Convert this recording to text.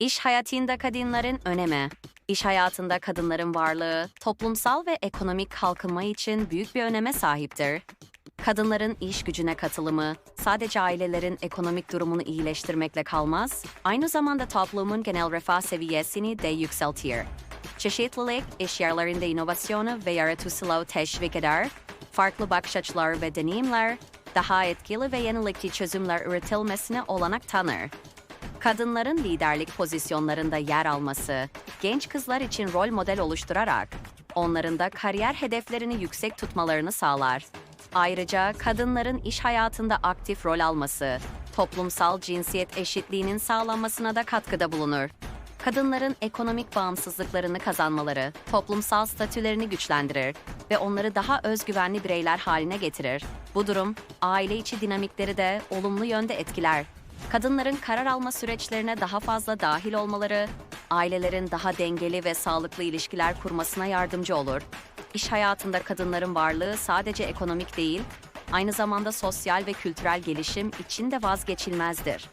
İş hayatında kadınların önemi. İş hayatında kadınların varlığı, toplumsal ve ekonomik kalkınma için büyük bir öneme sahiptir. Kadınların iş gücüne katılımı sadece ailelerin ekonomik durumunu iyileştirmekle kalmaz, aynı zamanda toplumun genel refah seviyesini de yükseltir. Çeşitlilik, iş yerlerinde inovasyonu ve yaratıcılığı teşvik eder, farklı bakış açıları ve deneyimler, daha etkili ve yenilikçi çözümler üretilmesine olanak tanır. Kadınların liderlik pozisyonlarında yer alması, genç kızlar için rol model oluşturarak onların da kariyer hedeflerini yüksek tutmalarını sağlar. Ayrıca kadınların iş hayatında aktif rol alması, toplumsal cinsiyet eşitliğinin sağlanmasına da katkıda bulunur. Kadınların ekonomik bağımsızlıklarını kazanmaları, toplumsal statülerini güçlendirir ve onları daha özgüvenli bireyler haline getirir. Bu durum, aile içi dinamikleri de olumlu yönde etkiler. Kadınların karar alma süreçlerine daha fazla dahil olmaları, ailelerin daha dengeli ve sağlıklı ilişkiler kurmasına yardımcı olur. İş hayatında kadınların varlığı sadece ekonomik değil, aynı zamanda sosyal ve kültürel gelişim için de vazgeçilmezdir.